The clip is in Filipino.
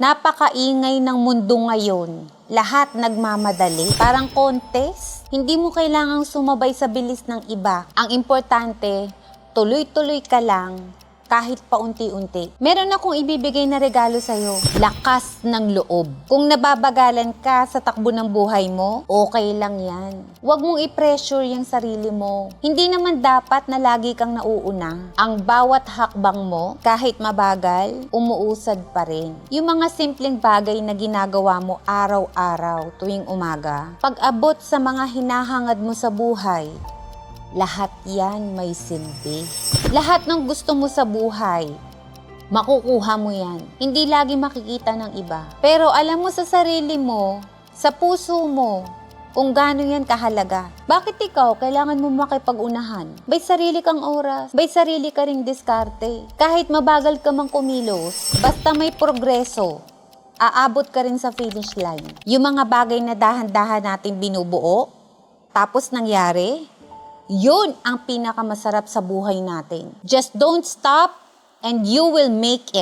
Napakaingay ng mundo ngayon. Lahat nagmamadali. Parang contest. Hindi mo kailangang sumabay sa bilis ng iba. Ang importante, tuloy-tuloy ka lang kahit paunti-unti. Meron akong ibibigay na regalo sa'yo. Lakas ng loob. Kung nababagalan ka sa takbo ng buhay mo, okay lang yan. Huwag mong i-pressure yung sarili mo. Hindi naman dapat na lagi kang nauuna. Ang bawat hakbang mo, kahit mabagal, umuusad pa rin. Yung mga simpleng bagay na ginagawa mo araw-araw tuwing umaga, pag-abot sa mga hinahangad mo sa buhay, lahat yan may silbi. Lahat ng gusto mo sa buhay, makukuha mo yan. Hindi lagi makikita ng iba. Pero alam mo sa sarili mo, sa puso mo, kung gaano yan kahalaga. Bakit ikaw kailangan mo makipag-unahan? May sarili kang oras, may sarili ka ring diskarte. Kahit mabagal ka mang kumilos, basta may progreso, aabot ka rin sa finish line. Yung mga bagay na dahan-dahan natin binubuo, tapos nangyari, yun ang pinakamasarap sa buhay natin. Just don't stop and you will make it.